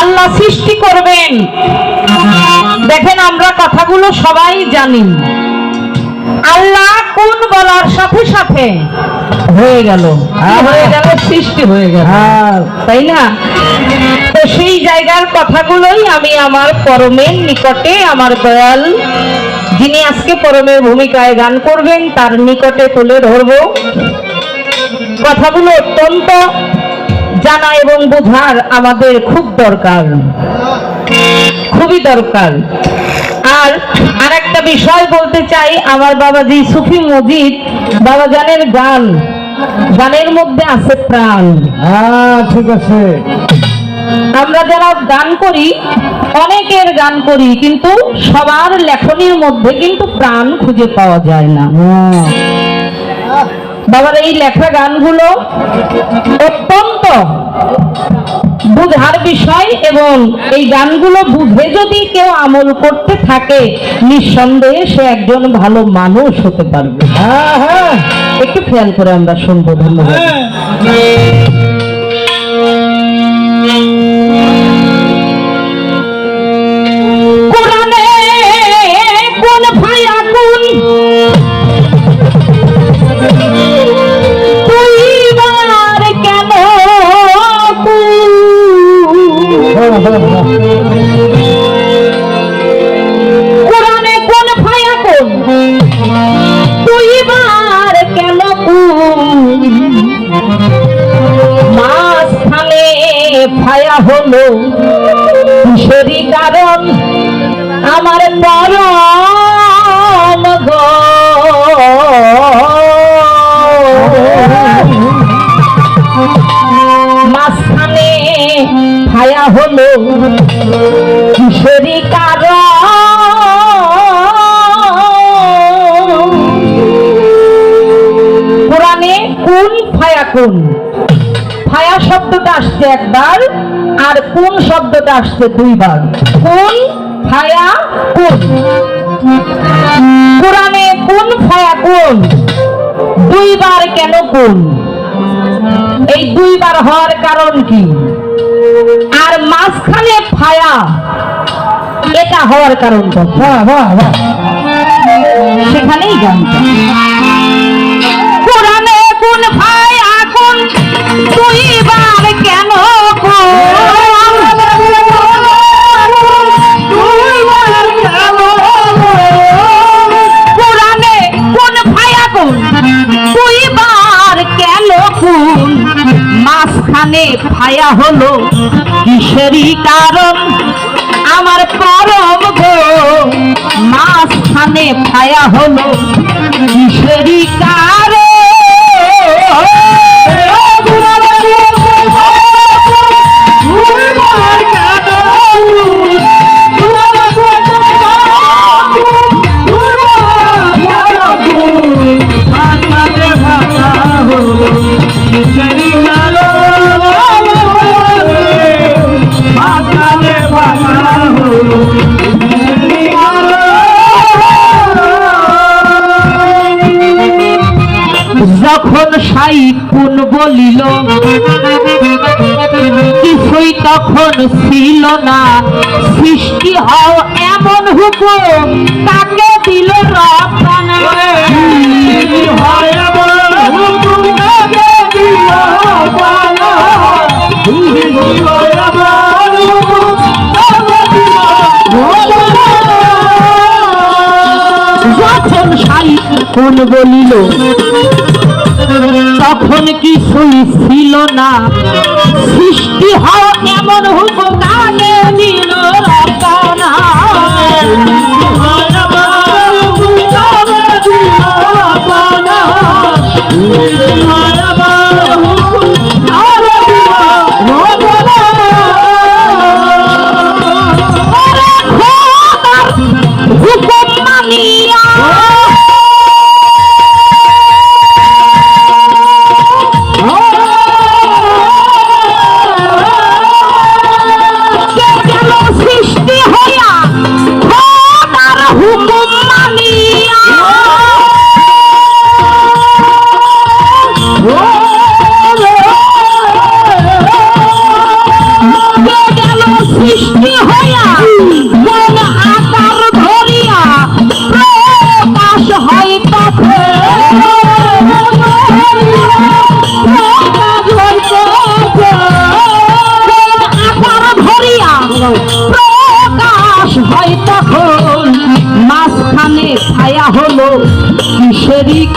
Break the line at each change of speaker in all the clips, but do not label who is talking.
আল্লাহ সৃষ্টি করবেন। দেখেন আমরা কথাগুলো সবাই জানি। আল্লাহ কোন বলার সাথে সাথে হয়ে গেল। হয়ে গেল? সৃষ্টি হয়ে গেল। তাই না? তো সেই জায়গার কথাগুলোই আমি আমার পরমের নিকটে আমার দয়াল যিনি আজকে পরমের ভূমিকায় গান করবেন তার নিকটে তুলে ধরবো। কথাগুলো অত্যন্ত জানা এবং বোঝার আমাদের খুব দরকার। খুবই দরকার। আর আর একটা বিষয় বলতে চাই আমার বাবাজি সুফি মজিদ বাবাজানের গান। গানের মধ্যে আছে প্রাণ।
হ্যাঁ ঠিক আছে।
আমরা যারা গান করি অনেকের গান করি কিন্তু সবার লেখনীর মধ্যে কিন্তু প্রাণ খুঁজে পাওয়া যায় না।
হ্যাঁ।
বাবার এই লেখা গানগুলো অত্যন্ত বুঝার বিষয় এবং এই গানগুলো বুঝে যদি কেউ আমল করতে থাকে, নিঃসন্দেহে সে একজন ভালো মানুষ হতে পারবে।
হ্যাঁ হ্যাঁ।
একটু খেয়াল করে আমরা শুনব, ধন্যবাদ। ফায়া হলো কিশোরী কারণ আমার পরম গো। মাঝখানে ছায়া হলো কিশোরী কারণ। কোরআনে কোন ফায়া কোন? ফায়া শব্দটা আসছে একবার আর কোন শব্দটা আসছে দুইবার? কোন ফায়া কোন? কোরআনে কোন ফায়া কোন? দুইবার কেন কোন? এই দুইবার হওয়ার কারণ কি? আর মাঝখানে ফায়া এটা হওয়ার কারণ
বাহ
সেখানেই গানটা কোরআনে কোন ভাই ফায়া হলো কিসেরই কারণ? আমার পরম গো মাঝখানে ছায়া হলো কিসেরই কারণ? বলিল কিছুই তখন ছিল না। সৃষ্টি হও এমন হুকুম তাকে দিল যখন সাইকুন বলিল তখন কিছুই ছিল না? সৃষ্টি হওয়া এমন হুকুম কানে দিল রব্বানা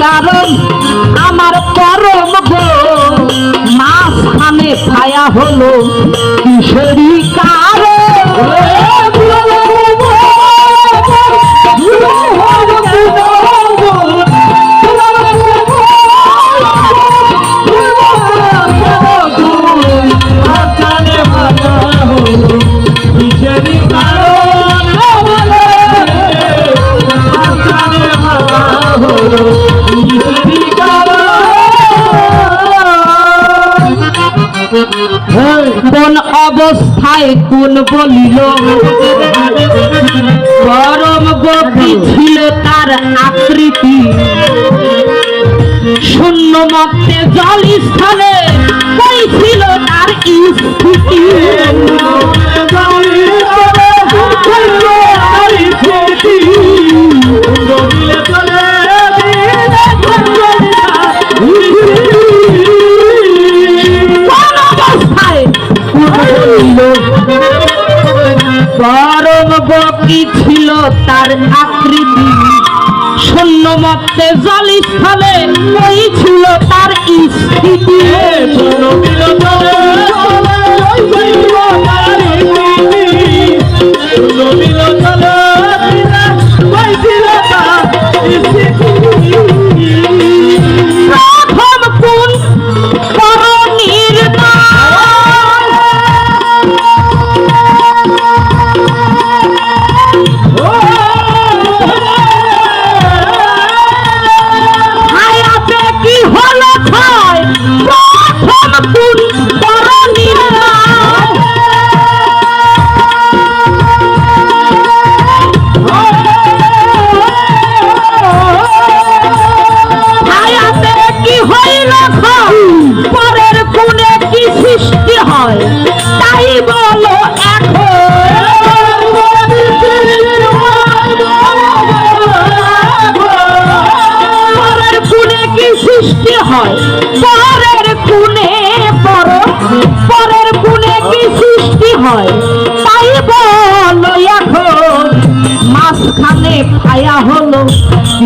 কারণ আমার পরম গো মাঝখানে ছায়া হলো কিশোরী কোন অবস্থায় কোন বলিল, গরম গতি ছিল তার আকৃতি। শূন্য মধ্যে জল স্থানে ছিল তার স্থিতি? গতি ছিল তার আকৃতি। শূন্য মতে জল স্থলে ওই ছিল তার স্থিতি।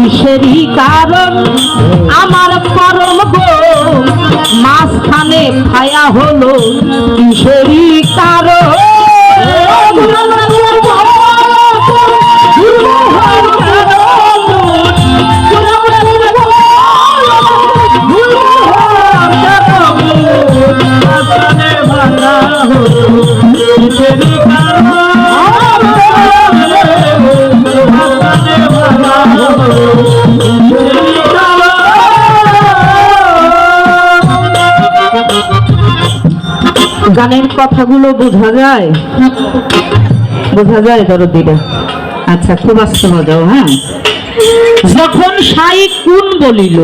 কিসেরই কারণ? আমার পরম গো মাঝখানে ছায়া হলো গানের কথাগুলো বোঝা যায়? বোঝা যায় দরদিরা আচ্ছা খুব আসতে বাজাও হ্যাঁ? যখন সাই কুন বলিল,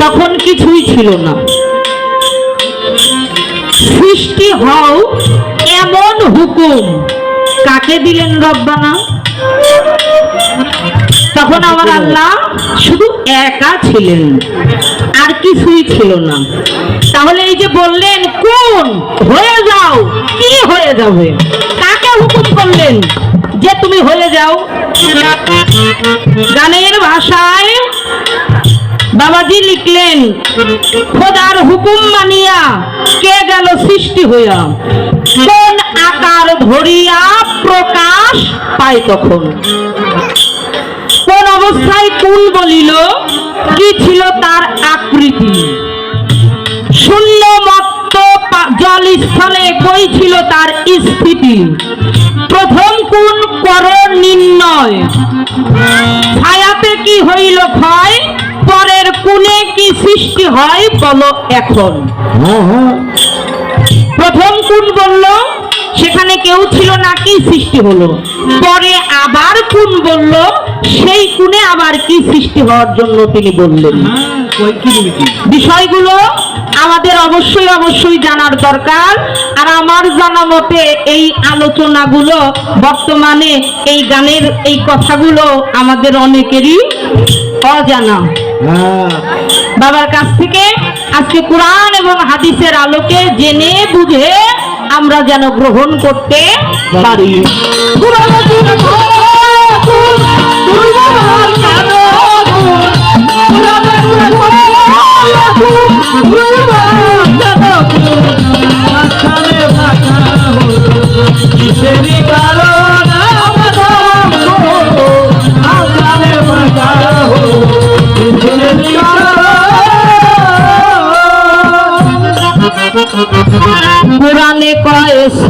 তখন কিছুই ছিল না। সৃষ্টি হও এমন হুকুম। কাকে দিলেন রব্বানা? তখন আমার আল্লাহ শুধু একা ছিলেন। কিছুই ছিল না। তাহলে এই যে বললেন, কোন? হয়ে যাও। কি হয়ে যাবে? কাকে হুকুম করলেন যে তুমি হয়ে যাও? গানের ভাষায় বাবাজি লিখলেন, খোদার হুকুম মানিয়া কে গেল সৃষ্টি হইয়া? কোন আকার ধরিয়া প্রকাশ পায় তখন? অবস্থায় কোন বলিল কি ছিল তার আকৃতি? শূন্য মত্ত পা- জলস্থলে কই ছিল তার স্থিতি? প্রথম কোন কর নির্ণয়? ছায়াতে কি হইল ক্ষয়? পরের কোণে কি সৃষ্টি হয় বলো এখন। প্রথম কোন বলল সেখানে কেউ ছিল না কি সৃষ্টি হলো? পরে আবার কোন বলল সেই কোণে আবার কি সৃষ্টি হওয়ার জন্য তিনি বললেন। বিষয়গুলো আমাদের অবশ্যই অবশ্যই জানার দরকার। আর আমার জানা মতে এই আলোচনাগুলো বর্তমানে এই গানের এই কথাগুলো আমাদের অনেকেরই অজানা।
হ্যাঁ।
বাবার কাছ থেকে আজকে কোরআন এবং হাদিসের আলোকে জেনে বুঝে আমরা যেন গ্রহণ করতে পারি।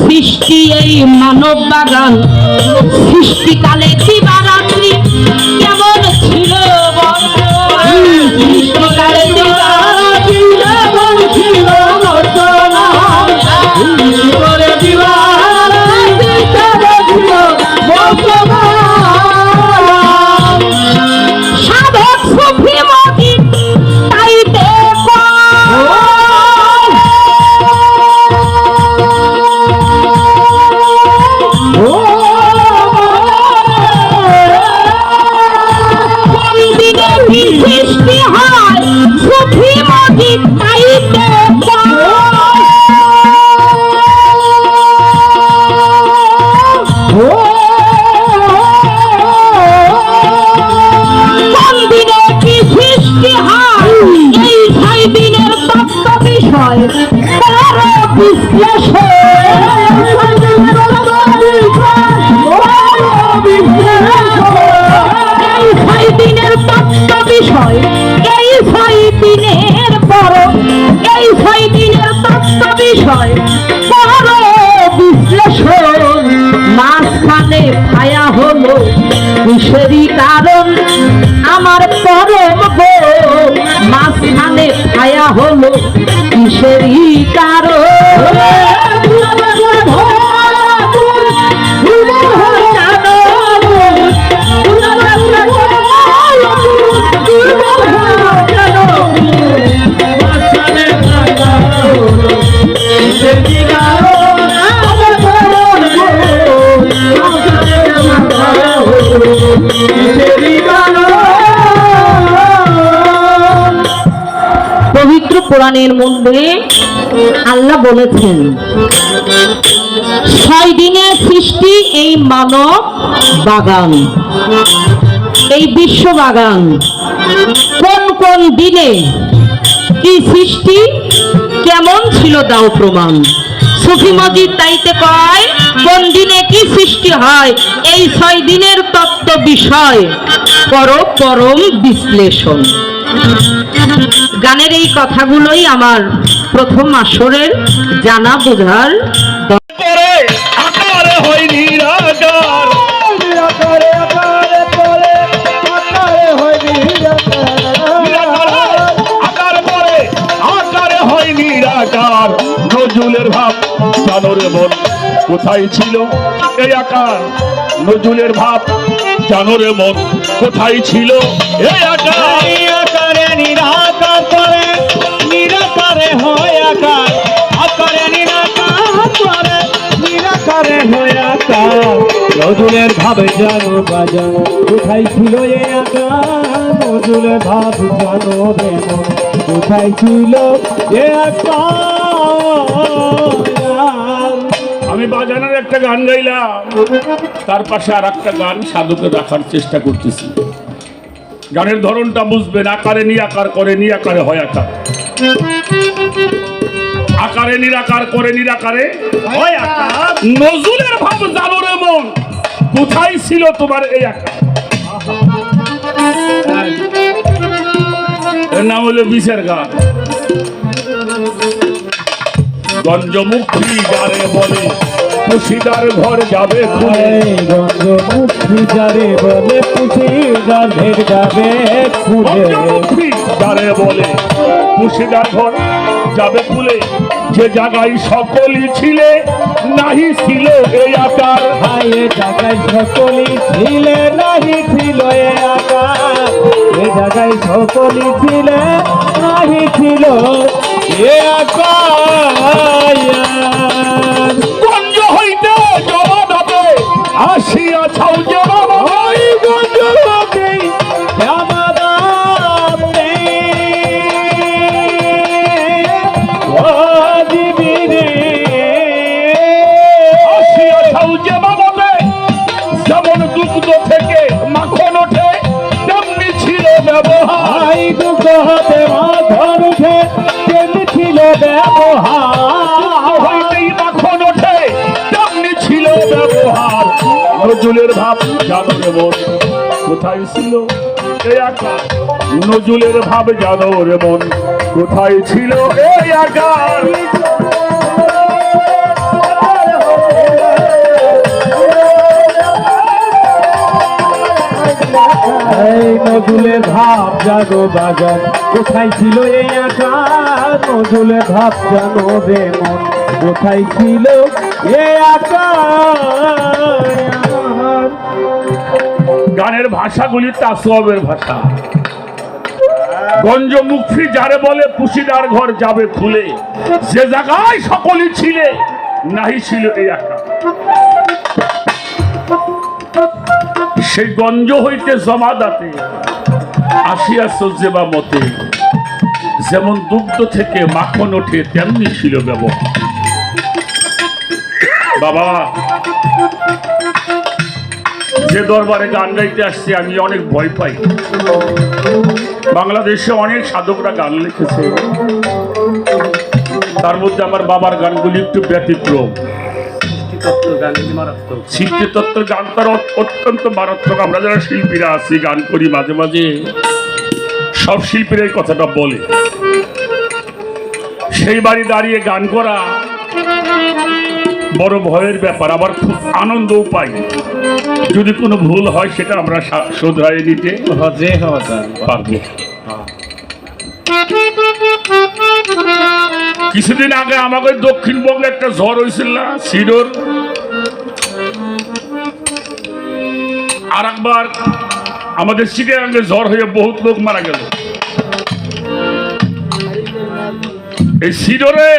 সৃষ্টি এই মানব বাগান। সৃষ্টিকালে দিবারাত্রি কেমন ছিল? বিষয় এই ছয় দিনের তত্ত্ব বিষয় বড় বিশ্লেষণ মাঝখানে ছায়া হলো কিসেরই কারণ? আমার পরম মাঝখানে ছায়া হলো কিসেরই পবিত্র কোরআনের মধ্যে আল্লাহ বলেছেন, ছয় দিনের সৃষ্টি এই মানব বাগান, এই বিশ্ব বাগান। কোন কোন দিনে কি সৃষ্টি, কেমন ছিল দাও প্রমাণ। সুফি মজিদ তাইতে কয়, কোন দিনে কি সৃষ্টি হয়, এই ছয় দিনের তত্ত্ব বিষয় কর পরম বিশ্লেষণ। গানের এই কথাগুলোই আমার প্রথম আসরের জানা বোঝার দ-
পরে আকারে নিরাকার
আকারে আকারে পরে আকারে
নিরাকার আকার পরে আকারে নিরাকার নজরুলের ভাব জানোরে মন কোথায় ছিল এই আকার? নজরুলের ভাব জানোরে মন কোথায় ছিল এই আকারে?
আকার আকারে নিরাকার আকার। নজরুলের ভাবে জানো বাজানো কোথায় ছিল এ আকার। নজরুলের ভাব জানো মন কোথায় ছিল এ আকার।
আমি বাজানোর একটা গান গাইলাম। তার পাশে আর একটা গান সাধুকে রাখার চেষ্টা করতেছি। গানের ধরনটা বুঝবেন, আকারে আকার করে নিরাকারে হয় আকার। আকারে নিরাকার করে নিরাকারে। নজরুলের ভাব জানো রে মন। কোথায় ছিল তোমার এই আকার? এর নাম হলো বিষের গান। গঞ্জমুখী যারে বলে ঘর যাবে খুলে।
গন্ধমুখী যারে বলে গান্ধের যাবে খুলে।
গঞ্জমুখী যারে বলে মুর্শিদার ঘর যাবে খুলে। যে জায়গায় সকলই ছিলে নাহি ছিল এই আকার।
হায়ে জায়গায় সকলি ছিলে নাহি ছিল এ আকার। এ জায়গায় সকলি ছিলে নাহি ছিল এ আকার।
গঞ্জ হইতে জবাব হবে আসিয়া ছাউ জবাব নজরুলের ভাব জানো রে মন কোথায় ছিল এই আকার নজরুলের ভাব জানো রে মন কোথায় ছিল এই আকার
নজুলের ভাব বাজার কোথায় ছিল এই আকার নজুলের ভাব জানো রে মন কোথায় ছিল এই আকার
গানের ভাষাগুলি তাসবের ভাষা। গঞ্জ মুখী যারে বলে, পুশিদার ঘর যাবে খুলে। যে জায়গায় সকলই ছিলে, নাহি ছিল এই আকার সেই গঞ্জ হইতে জমা জমাদাতে আসিয়া সজ্জেবা মতে। যেমন দুগ্ধ থেকে মাখন ওঠে, তেমনি ছিল ব্যবহার। বাবা যে দরবারে গান গাইতে আসছে, আমি অনেক ভয় পাই। বাংলাদেশে অনেক সাধকরা গান লিখেছে। তার মধ্যে আমার বাবার গানগুলি একটু ব্যতিক্রম। সৃষ্টিতত্ত্ব গান তার অত্যন্ত মারাত্মক। আমরা যারা শিল্পীরা আছি, গান করি মাঝে মাঝে। সব শিল্পীরা কথাটা বলে। সেই বাড়ি দাঁড়িয়ে গান করা বড় ভয়ের ব্যাপার আবার খুব আনন্দও পাই যদি কোনো ভুল হয় সেটা আমরা নিতে
হজে
পারব। কিছুদিন আগে আমাকে দক্ষিণবঙ্গে একটা ঝড় হয়েছিল না সিডোর। আর একবার আমাদের চিটাগাঙ্গে ঝড় হয়ে বহুত লোক মারা গেল। এই সিডোরে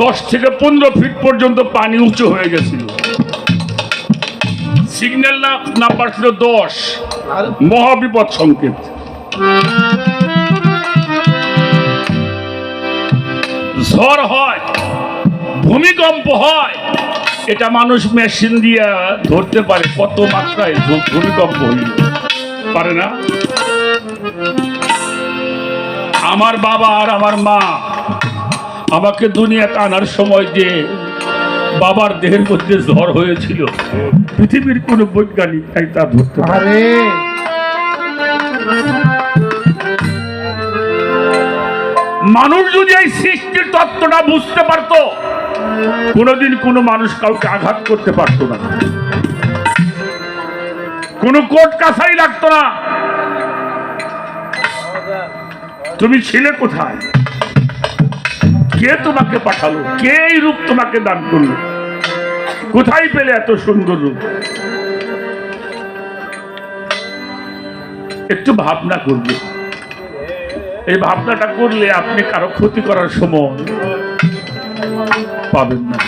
দশ থেকে পনেরো ফিট পর্যন্ত পানি উঁচু হয়ে গেছিল। সিগন্যাল না নাম্বার ছিল দশ। মহাবিপদ সংকেত। ঝড় হয় ভূমিকম্প হয় এটা মানুষ মেশিন দিয়ে ধরতে পারে কত মাত্রায় ভূমিকম্প হইল পারে না? আমার বাবা আর আমার মা আমাকে দুনিয়াতে আনার সময় যে বাবার দেহের মধ্যে ঝড় হয়েছিল পৃথিবীর কোনো বৈজ্ঞানিক তাই তা ধরতে পারে। মানুষ যদি এই সৃষ্টির তত্ত্বটা বুঝতে পারত কোনোদিন কোনো মানুষ কাউকে আঘাত করতে পারতো না। কোনো কোর্ট কাছারি লাগতো না। তুমি ছিলে কোথায়? কে তোমাকে পাঠালো? কে এই রূপ তোমাকে দান করল? কোথায় পেলে এত সুন্দর রূপ? একটু ভাবনা করবে। এই ভাবনাটা করলে আপনি কারও ক্ষতি করার সময় পাবেন না।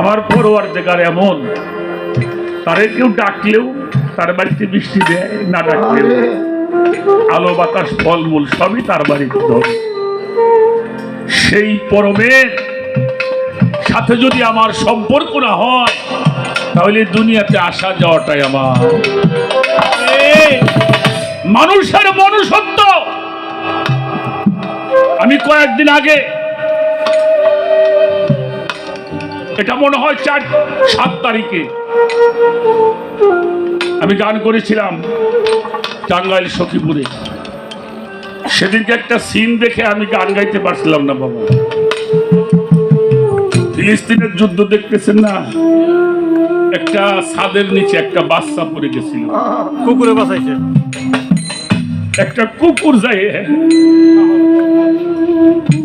আমার পরোয়ার জায়গার এমন, তারে কেউ ডাকলেও তার বাড়িতে বৃষ্টি দেয়, না ডাকলেও। আলো, বাতাস, ফলমূল সবই তার বাড়িতে ধরে। সেই পরমের সাথে যদি আমার সম্পর্ক না হয়, তাহলে দুনিয়াতে আসা যাওয়াটাই আমার। মানুষের মনুষ্যত্ব। আমি কয়েকদিন আগে এটা মনে হয় চার, সাত তারিখে আমি গান করেছিলাম টাঙ্গাইল সখীপুরে। সেদিনকে একটা সিন দেখে আমি গান গাইতে পারছিলাম না বাবা। ফিলিস্তিনের যুদ্ধ দেখতেছেন না? একটা ছাদের নিচে একটা বাচ্চা পড়ে গেছিল।
কুকুরে বাঁচাইছে।
একটা কুকুর যায়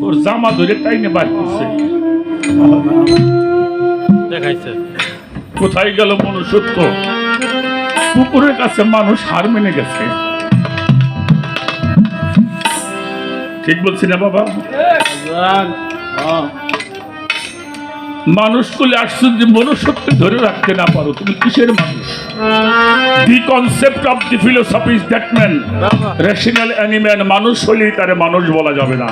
ওর জামা ধরে টাইনে বার করছে।
দেখাইছে।
কোথায় গেল মনুষ্যত্ব? কুকুরের কাছে মানুষ হার মেনে গেছে। ঠিক বলছি না বাবা? মানুষগুলি আশ্চর্য মনুষ্যত্ব ধরে রাখতে না পারো তুমি কিসের মানুষ? The concept of the philosophy is that man rational animal মানুষ হলেই তারে মানুষ বলা যাবে না।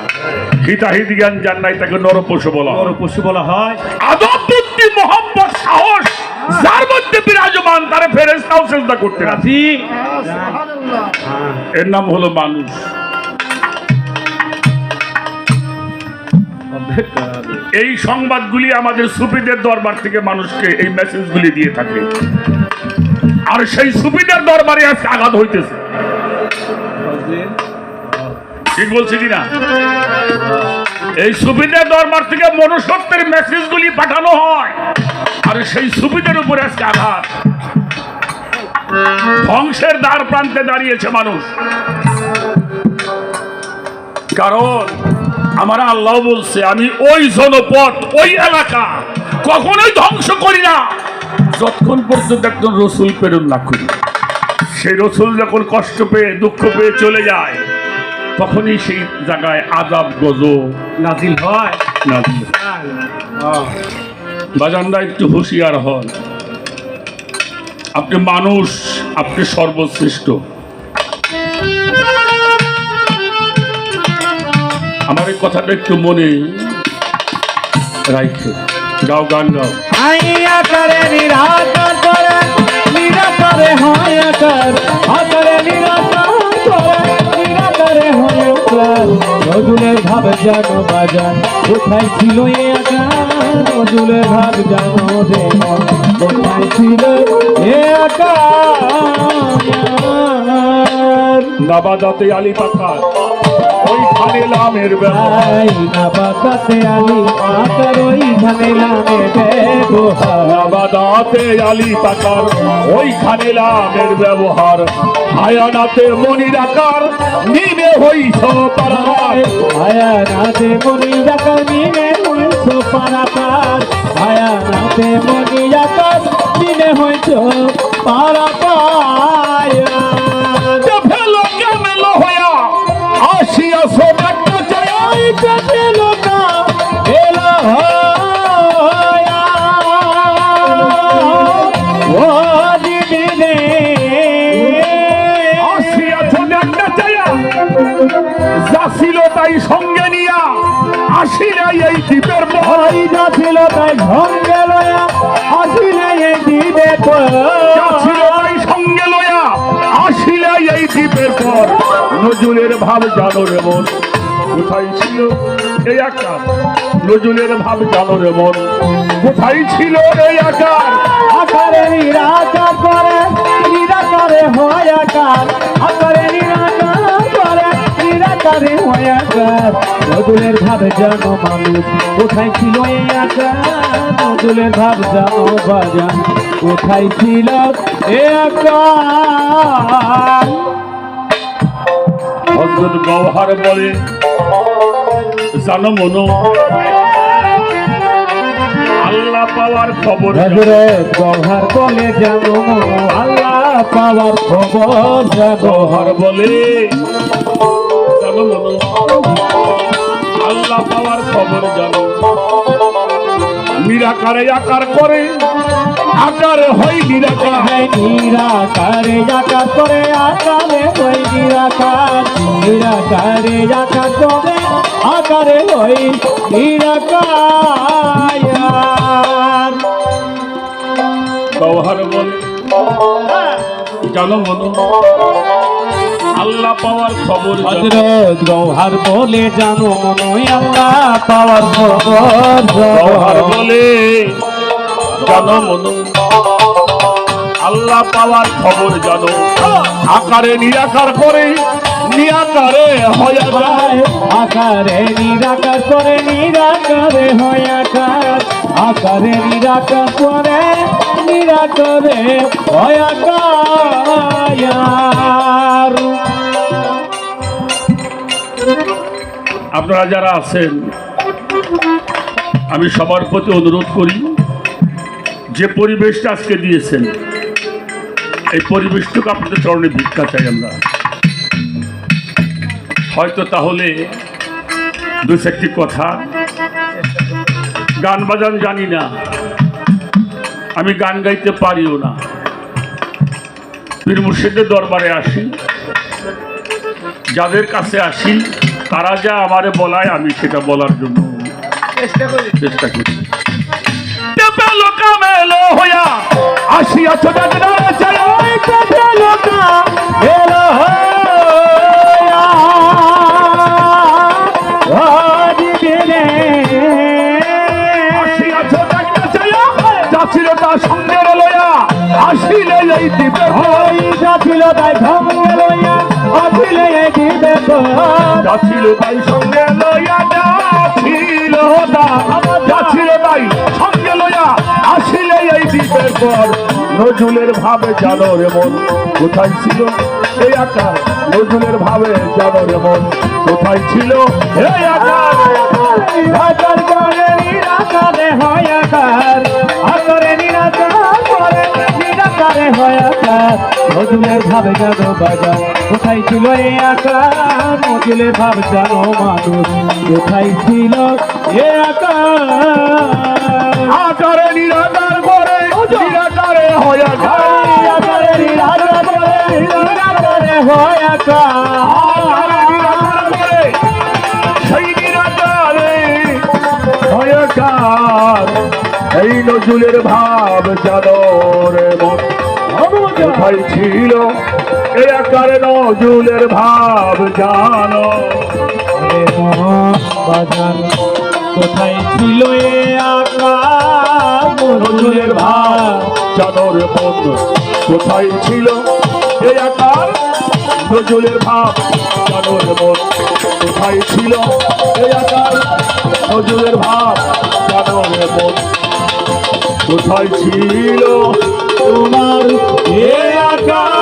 হিতাহিত জ্ঞান যার নাই তাকে নরপশু বলা হয়।
বড় পশু বলা হয়।
আদব বুদ্ধি মোহাম্মদ সাহস যার মধ্যে বিরাজমান তারে ফেরেস্তাও চেষ্টা করতে না
রাজি।
এর নাম হলো মানুষ। এই সংবাদগুলি আমাদের সুফিদের দরবার থেকে মানুষকে এই মেসেজগুলি দিয়ে থাকে। আর সেই সুফিদের দরবারে আজকে আঘাত হইতেছে। ঠিক বলছি কিনা? এই সুফিদের দরবার থেকে মনুষ্যত্বের মেসেজগুলি পাঠানো হয়। আর সেই সুফিদের উপরে আজকে আঘাত। ধ্বংসের দ্বার প্রান্তে দাঁড়িয়েছে মানুষ। কারণ আমার আল্লাহ বলছে আমি ওই জনপদ ওই এলাকা কখনোই ধ্বংস করি না। যতক্ষণ পর্যন্ত একজন রসুল প্রেরণ না করি সেই রসুল যখন কষ্ট পেয়ে দুঃখ পেয়ে চলে যায় তখনই সেই জায়গায় আজাব গজ
নাজিল হয়।
না বাজানরা একটু হুঁশিয়ার হন। আপনি মানুষ আপনি সর্বশ্রেষ্ঠ। আমার এই কথাটা একটু মনে রাখে গাও গান গাও।
আইয়া করে নিরাকার করে নিরাকারে হয় আকার। আকারে নিরাকার করে নিরাকারে হয় আকার। নজুলের ভাব জানো বাজার কোথায় ছিল এ আকার? নজুলের ভাব জানো রে কোথায় ছিল এ আকার?
নাবাদাতে আলী পাকার ওইখানে লামের ব্যবহার
বাতাতে আলি আকার ওই ঝামেলামে ব্যবহার।
আলী পাকার ওইখানে লামের ব্যবহার। হায়ানাতে মনির আকার নিমে হইছ পারায়
আয়া নাতে মনি জাকার নিনে হইছ পারাপার। আয়া নাতে মনি জাকার নিনে হইছ পারাপার। ওই যাছিল তাই ভঙ্গে লয়া আসিলে এই দিবে
যাছিল তাই সঙ্গে লয়া আসিলা এই দ্বীপের পর। নজরুলের ভাব জানো রে মন কোথায় ছিল এই আকার? নজরুলের ভাব জানো রে মন কোথায় ছিল এই আকার?
আকারে নিরাকার করে নিরাকারে হয় আকার। আকারে নিরাকার করে নিরাকারে হয় আকার নদুলের ভাব জানো মানুষ। কোথায় ছিল এই আকার? নদুলের ভাব জানো বাজান। কোথায় ছিল এ আকার?
হজরত গৌহার বলে জানো মনো। আল্লাহ পাওয়ার খবর।
হজরত গৌহার বলে জানো আল্লাহ পাওয়ার খবর
গৌহার বলে জানো মনো আল্লাহ পাওয়ার খবর জানো নিরাকারে আকার করে আকার হয় নিরাকার
হয় নিরাকারে আকার করে আকারে হই নিরাকার নিরাকারে আকার করে আকারে হই নিরাকার
গৌহার বলে জানো মনো আল্লাহ পাওয়ার খবর
হজরত গৌহার বলে জানো মনে আল্লাহ পাওয়ার খবর
গৌহার। বলে জানো মনো আল্লাহ পাওয়ার খবর জানো। আকারে নিরাকার করে নিরাকারে হয় আকার।
আকারে নিরাকার করে নিরাকারে হয় আকার। আকারে নিরাকার করে নিরাকারে হয় আকার।
আপনারা যারা আছেন, আমি সবার প্রতি অনুরোধ করি, যে পরিবেশটা আজকে দিয়েছেন, এই পরিবেশটুকু আপনাদের চরণে ভিক্ষা চাই আমরা। হয়তো তাহলে দু চারটি কথা, গান বাজান জানি না, আমি গান গাইতে পারিও না। পীর মুর্শিদের দরবারে আসি, যাদের কাছে আসি তারা যা আমারে বলায় আমি সেটা বলার জন্য চেষ্টা করি। আসিয়াছ ডাকনা চাই আসিয়াছ ডাকনা চাই যাচ্ছিল তার সঙ্গে লইয়া আসিলে এই দ্বীপে যাচ্ছিল তাই সঙ্গে লইয়া যাচ্ছিল যাচ্ছিল তাই সঙ্গে লইয়া এই দ্বীপের পর ভাবে জানো রে মন কোথায় ছিল এই আকার নজরুলের ভাবে জানো রে মন কোথায় ছিল এই আকার
আকার করে নিরাকারে হয় আকারে নজুলের ভাবে জানো বাজার কোথায় ছিল এই আকার? নজুলের ভাব জানো মানুষ। কোথায় ছিল এ আকার?
আকারে নিরাকার করে নিরাকারে হয় আকার।
আকারে নিরাকার করে নিরাকারে হয়
হয় আকার। এই নজরুলের ভাব জানো রে মন। কোথায় ছিল। এই আকারে নজরুলের ভাব জানো।
বাজার কোথায় ছিল এ
নজরুলের ভাব জানো রে মন কোথায় ছিল এই আকার? নজরুলের ভাব জানো রে মন কোথায় ছিল এই আকার? নজরুলের ভাব জানো রে মন কোথায় ছিল
তোমার এ আকার